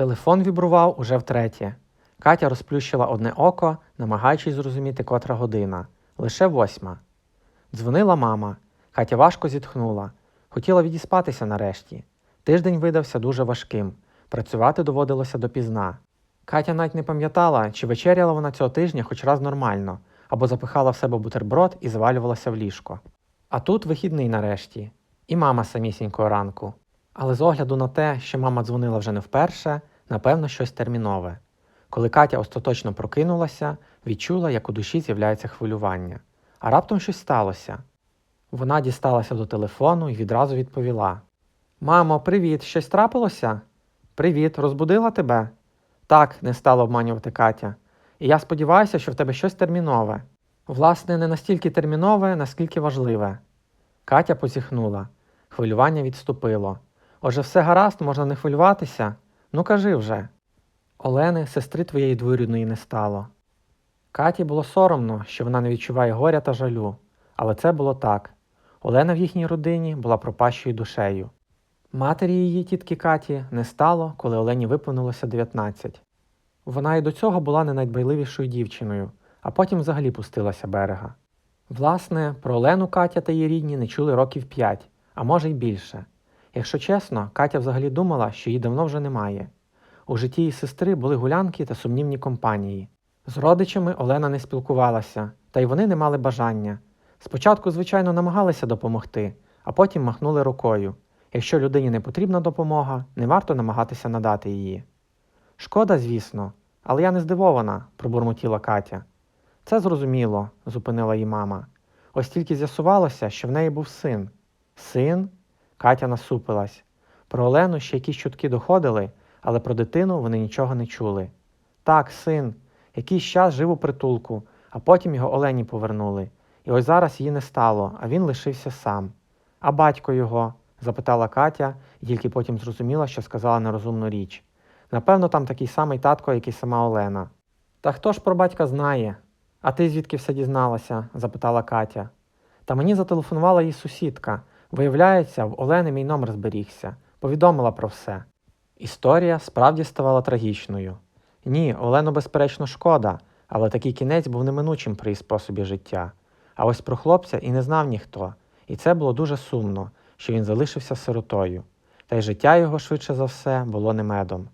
Телефон вібрував уже втретє. Катя розплющила одне око, намагаючись зрозуміти котра година. Лише восьма. Дзвонила мама. Катя важко зітхнула. Хотіла відіспатися нарешті. Тиждень видався дуже важким. Працювати доводилося допізна. Катя навіть не пам'ятала, чи вечеряла вона цього тижня хоч раз нормально, або запихала в себе бутерброд і завалювалася в ліжко. А тут вихідний нарешті, і мама самісінького ранку. Але з огляду на те, що мама дзвонила вже не вперше, напевно, щось термінове. Коли Катя остаточно прокинулася, відчула, як у душі з'являється хвилювання. А раптом щось сталося. Вона дісталася до телефону і відразу відповіла: Мамо, привіт, щось трапилося? Привіт, розбудила тебе? Так, не стала обманювати Катя. І я сподіваюся, що в тебе щось термінове. Власне, не настільки термінове, наскільки важливе. Катя позіхнула. Хвилювання відступило. Отже, все гаразд, можна не хвилюватися. Ну кажи вже. Олени, сестри твоєї двоюрідної, не стало. Каті було соромно, що вона не відчуває горя та жалю, але це було так. Олена в їхній родині була пропащою душею. Матері її тітки Каті не стало, коли Олені виповнилося 19. Вона і до цього була не найдбайливішою дівчиною, а потім взагалі пустилася берега. Власне, про Олену Катя та її рідні не чули років 5, а може й більше. Якщо чесно, Катя взагалі думала, що її давно вже немає. У житті її сестри були гулянки та сумнівні компанії. З родичами Олена не спілкувалася, та й вони не мали бажання. Спочатку, звичайно, намагалися допомогти, а потім махнули рукою. Якщо людині не потрібна допомога, не варто намагатися надати її. Шкода, звісно, але я не здивована, пробурмотіла Катя. Це зрозуміло, зупинила її мама. Ось тільки з'ясувалося, що в неї був син. Син? Катя насупилась. Про Олену ще якісь чутки доходили, але про дитину вони нічого не чули. Так, син, якийсь час жив у притулку, а потім його Олені повернули. І ось зараз її не стало, а він лишився сам. А батько його? запитала Катя і тільки потім зрозуміла, що сказала нерозумну річ. Напевно, там такий самий татко, як і сама Олена. Та хто ж про батька знає? А ти звідки все дізналася? запитала Катя. Та мені зателефонувала її сусідка. Виявляється, в Олени мій номер зберігся, повідомила про все. Історія справді ставала трагічною. Ні, Олену, безперечно, шкода, але такий кінець був неминучим при способі життя. А ось про хлопця і не знав ніхто, і це було дуже сумно, що він залишився сиротою, та й життя його, швидше за все, було не медом.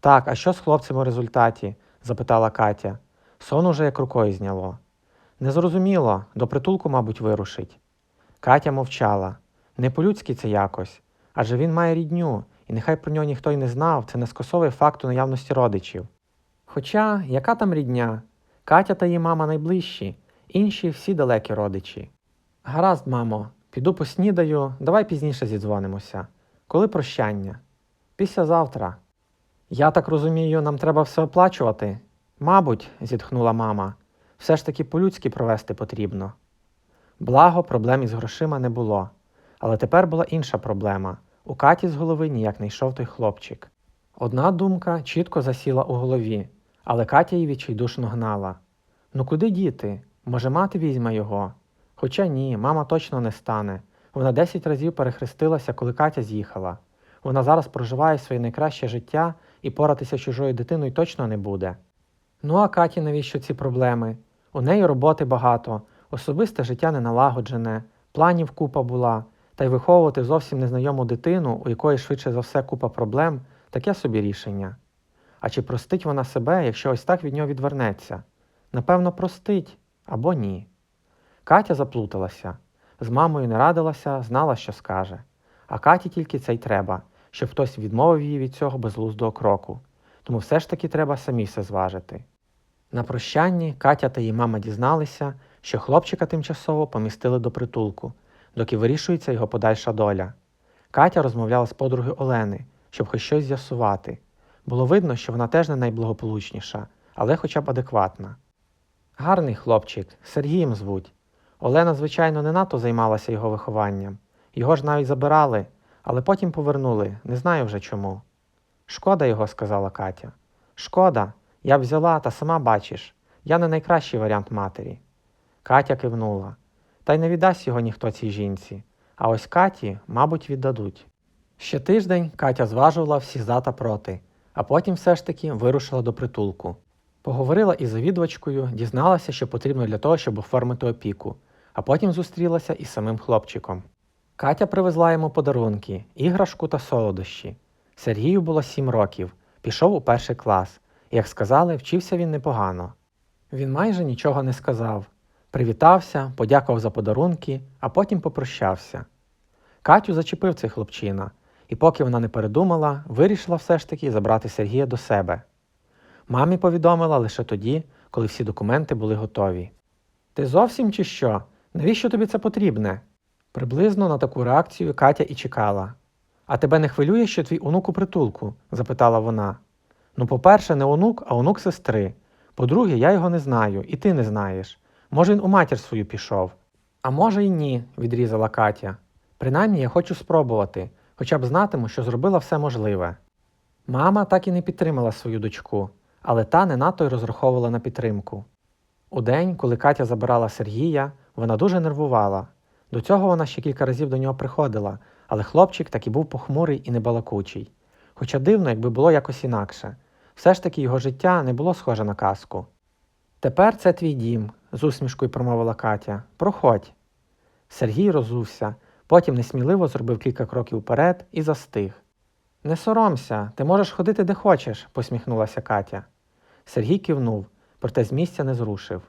Так, а що з хлопцем у результаті? запитала Катя. Сон уже як рукою зняло. Незрозуміло, до притулку, мабуть, вирушить. Катя мовчала. Не по-людськи це якось, адже він має рідню, і нехай про нього ніхто й не знав, це не скасовує факту наявності родичів. Хоча, яка там рідня? Катя та її мама найближчі, інші всі далекі родичі. Гаразд, мамо, піду поснідаю, давай пізніше зідзвонимося. Коли прощання? Післязавтра. Я так розумію, нам треба все оплачувати? Мабуть, зітхнула мама. Все ж таки по-людськи провести потрібно. Благо, проблем із грошима не було. Але тепер була інша проблема. У Каті з голови ніяк не йшов той хлопчик. Одна думка чітко засіла у голові, але Катя її відчайдушно гнала. Ну куди діти? Може, мати візьме його? Хоча ні, мама точно не стане. Вона десять разів перехрестилася, коли Катя з'їхала. Вона зараз проживає своє найкраще життя і поратися чужою дитиною точно не буде. Ну а Каті навіщо ці проблеми? У неї роботи багато, особисте життя не налагоджене, планів купа була, та й виховувати зовсім незнайому дитину, у якої швидше за все купа проблем, таке собі рішення. А чи простить вона себе, якщо ось так від нього відвернеться? Напевно, простить або ні. Катя заплуталася, з мамою не радилася, знала, що скаже. А Каті тільки це й треба, щоб хтось відмовив її від цього безглуздого кроку. Тому все ж таки треба самі все зважити. На прощанні Катя та її мама дізналися, що хлопчика тимчасово помістили до притулку, доки вирішується його подальша доля. Катя розмовляла з подругою Олени, щоб хоч щось з'ясувати. Було видно, що вона теж не найблагополучніша, але хоча б адекватна. Гарний хлопчик, Сергієм звуть. Олена, звичайно, не надто займалася його вихованням. Його ж навіть забирали, але потім повернули, не знаю вже чому. Шкода його, сказала Катя. Шкода, я б взяла, та сама бачиш, я не найкращий варіант матері. Катя кивнула. Та й не віддасть його ніхто цій жінці, а ось Каті, мабуть, віддадуть. Ще тиждень Катя зважувала всі за та проти, а потім все ж таки вирушила до притулку. Поговорила із завідувачкою, дізналася, що потрібно для того, щоб оформити опіку, а потім зустрілася із самим хлопчиком. Катя привезла йому подарунки, іграшку та солодощі. Сергію було сім років, пішов у перший клас, як сказали, вчився він непогано. Він майже нічого не сказав, привітався, подякував за подарунки, а потім попрощався. Катю зачепив цей хлопчина, і поки вона не передумала, вирішила все ж таки забрати Сергія до себе. Мамі повідомила лише тоді, коли всі документи були готові. Ти зовсім чи що? Навіщо тобі це потрібне? Приблизно на таку реакцію Катя і чекала. А тебе не хвилює, що твій онук у притулку? запитала вона. Ну, по-перше, не онук, а онук сестри. По-друге, я його не знаю, і ти не знаєш. Може, він у матір свою пішов. А може, й ні, відрізала Катя. Принаймні я хочу спробувати, хоча б знатиму, що зробила все можливе. Мама так і не підтримала свою дочку, але та не надто й розраховувала на підтримку. У день, коли Катя забирала Сергія, вона дуже нервувала. До цього вона ще кілька разів до нього приходила, але хлопчик так і був похмурий і небалакучий. Хоча дивно, якби було якось інакше. Все ж таки його життя не було схоже на казку. Тепер це твій дім, з усмішкою промовила Катя. Проходь. Сергій розувся, потім несміливо зробив кілька кроків вперед і застиг. Не соромся, ти можеш ходити де хочеш, посміхнулася Катя. Сергій кивнув, проте з місця не зрушив.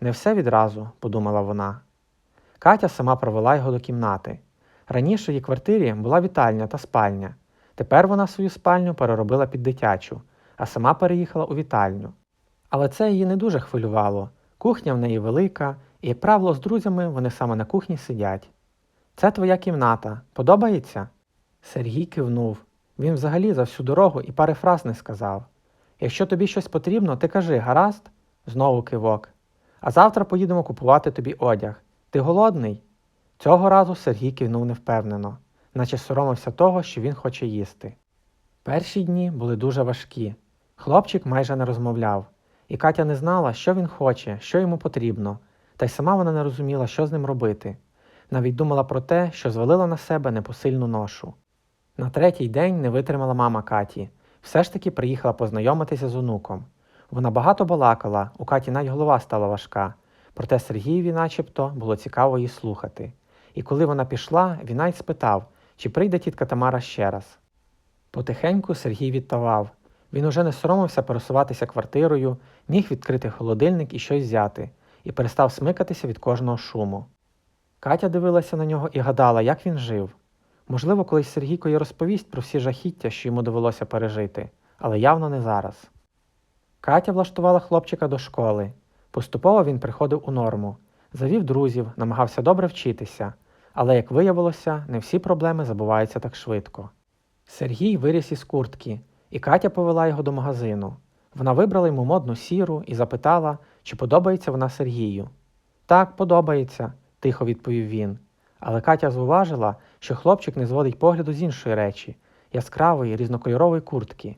Не все відразу, подумала вона. Катя сама провела його до кімнати. Раніше в її квартирі була вітальня та спальня. Тепер вона свою спальню переробила під дитячу, а сама переїхала у вітальню. Але це її не дуже хвилювало. Кухня в неї велика, і, як правило, з друзями вони саме на кухні сидять. Це твоя кімната. Подобається? Сергій кивнув. Він взагалі за всю дорогу і пари фраз не сказав. Якщо тобі щось потрібно, ти кажи, гаразд? Знову кивок. А завтра поїдемо купувати тобі одяг. Ти голодний? Цього разу Сергій кивнув невпевнено, наче соромився того, що він хоче їсти. Перші дні були дуже важкі. Хлопчик майже не розмовляв, і Катя не знала, що він хоче, що йому потрібно, та й сама вона не розуміла, що з ним робити. Навіть думала про те, що звалила на себе непосильну ношу. На третій день не витримала мама Каті. Все ж таки приїхала познайомитися з онуком. Вона багато балакала, у Каті навіть голова стала важка, проте Сергієві начебто було цікаво її слухати. І коли вона пішла, він навіть спитав, чи прийде тітка Тамара ще раз. Потихеньку Сергій відтавав. Він уже не соромився пересуватися квартирою, міг відкрити холодильник і щось взяти, і перестав смикатися від кожного шуму. Катя дивилася на нього і гадала, як він жив. Можливо, колись Сергійко й розповість про всі жахіття, що йому довелося пережити, але явно не зараз. Катя влаштувала хлопчика до школи. Поступово він приходив у норму, завів друзів, намагався добре вчитися, але, як виявилося, не всі проблеми забуваються так швидко. Сергій виріс із куртки, і Катя повела його до магазину. Вона вибрала йому модну сіру і запитала, чи подобається вона Сергію. Так, подобається, тихо відповів він. Але Катя зважила, що хлопчик не зводить погляду з іншої речі яскравої, різнокольорової куртки.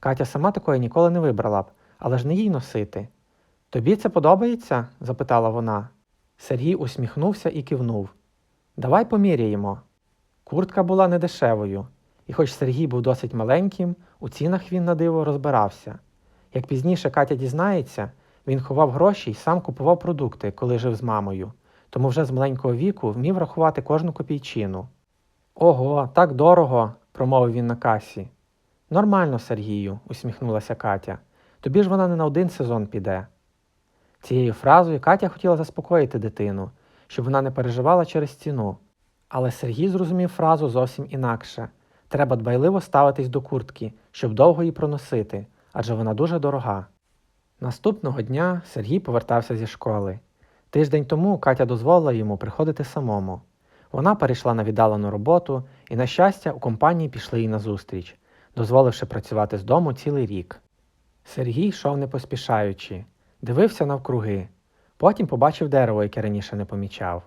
Катя сама такої ніколи не вибрала б, але ж не їй носити. Тобі це подобається? запитала вона. Сергій усміхнувся і кивнув. Давай поміряємо. Куртка була недешевою, і хоч Сергій був досить маленьким, у цінах він на диво розбирався. Як пізніше Катя дізнається, він ховав гроші і сам купував продукти, коли жив з мамою, тому вже з маленького віку вмів рахувати кожну копійчину. Ого, так дорого, промовив він на касі. Нормально, Сергію, усміхнулася Катя. Тобі ж вона не на один сезон піде. Цією фразою Катя хотіла заспокоїти дитину, щоб вона не переживала через ціну. Але Сергій зрозумів фразу зовсім інакше. Треба дбайливо ставитись до куртки, щоб довго її проносити, адже вона дуже дорога. Наступного дня Сергій повертався зі школи. Тиждень тому Катя дозволила йому приходити самому. Вона перейшла на віддалену роботу, і, на щастя, у компанії пішли їй назустріч, дозволивши працювати з дому цілий рік. Сергій йшов не поспішаючи, дивився навкруги, потім побачив дерево, яке раніше не помічав.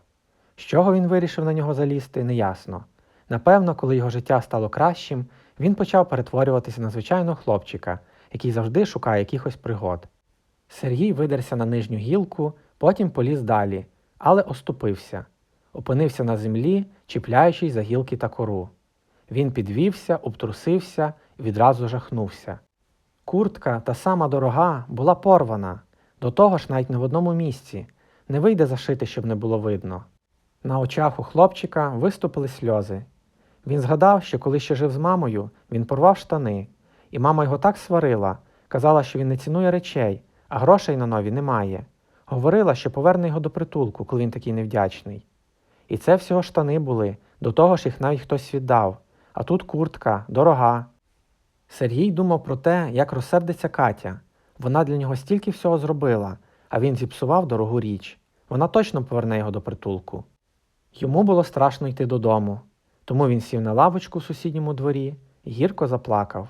З чого він вирішив на нього залізти, неясно. Напевно, коли його життя стало кращим, він почав перетворюватися на звичайного хлопчика, який завжди шукає якихось пригод. Сергій видерся на нижню гілку, потім поліз далі, але оступився, опинився на землі, чіпляючись за гілки та кору. Він підвівся, обтрусився і відразу жахнувся. Куртка, та сама дорога, була порвана, до того ж навіть не в одному місці. Не вийде зашити, щоб не було видно. На очах у хлопчика виступили сльози. Він згадав, що коли ще жив з мамою, він порвав штани, і мама його так сварила, казала, що він не цінує речей, а грошей на нові немає. Говорила, що поверне його до притулку, коли він такий невдячний. І це всього штани були, до того ж їх навіть хтось віддав, а тут куртка, дорога. Сергій думав про те, як розсердиться Катя. Вона для нього стільки всього зробила, а він зіпсував дорогу річ. Вона точно поверне його до притулку. Йому було страшно йти додому, тому він сів на лавочку в сусідньому дворі і гірко заплакав.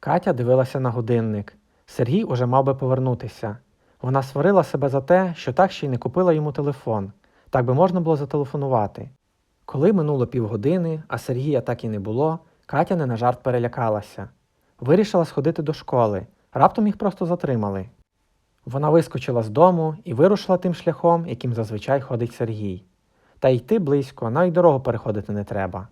Катя дивилася на годинник. Сергій уже мав би повернутися. Вона сварила себе за те, що так ще й не купила йому телефон, так би можна було зателефонувати. Коли минуло півгодини, а Сергія так і не було, Катя не на жарт перелякалася. Вирішила сходити до школи, раптом їх просто затримали. Вона вискочила з дому і вирушила тим шляхом, яким зазвичай ходить Сергій. Та йти близько, навіть дорогу переходити не треба.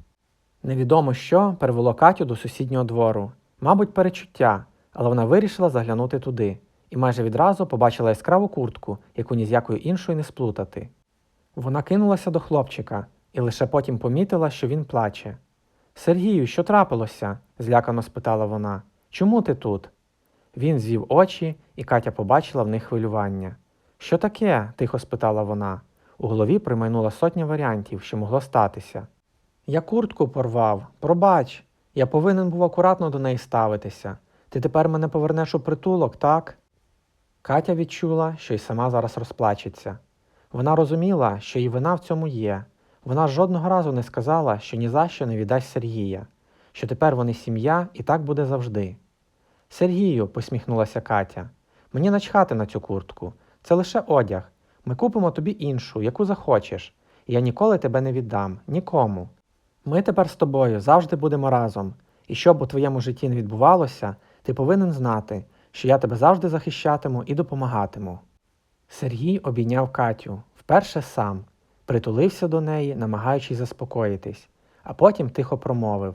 Невідомо що перевело Катю до сусіднього двору, мабуть, перечуття, але вона вирішила заглянути туди і майже відразу побачила яскраву куртку, яку ні з якою іншою не сплутати. Вона кинулася до хлопчика і лише потім помітила, що він плаче. Сергію, що трапилося? злякано спитала вона. Чому ти тут? Він звів очі, і Катя побачила в них хвилювання. Що таке? тихо спитала вона. У голові примайнула сотня варіантів, що могло статися. Я куртку порвав, пробач, я повинен був акуратно до неї ставитися. Ти тепер мене повернеш у притулок, так? Катя відчула, що й сама зараз розплачеться. Вона розуміла, що і вина в цьому є. Вона жодного разу не сказала, що ні за що не віддасть Сергія, що тепер вони сім'я і так буде завжди. Сергію, посміхнулася Катя, мені начхати на цю куртку. Це лише одяг. Ми купимо тобі іншу, яку захочеш, я ніколи тебе не віддам, нікому. Ми тепер з тобою завжди будемо разом, і щоб у твоєму житті не відбувалося, ти повинен знати, що я тебе завжди захищатиму і допомагатиму. Сергій обійняв Катю вперше сам, притулився до неї, намагаючись заспокоїтись, а потім тихо промовив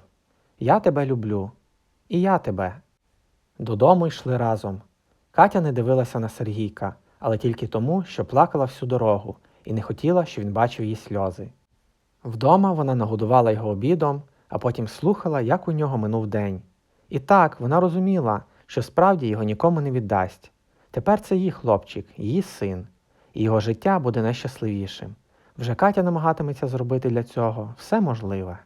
Я тебе люблю, і я тебе. Додому йшли разом. Катя не дивилася на Сергійка, але тільки тому, що плакала всю дорогу і не хотіла, щоб він бачив її сльози. Вдома вона нагодувала його обідом, а потім слухала, як у нього минув день. І так вона розуміла, що справді його нікому не віддасть. Тепер це її хлопчик, її син, і його життя буде найщасливішим. Вже Катя намагатиметься зробити для цього все можливе.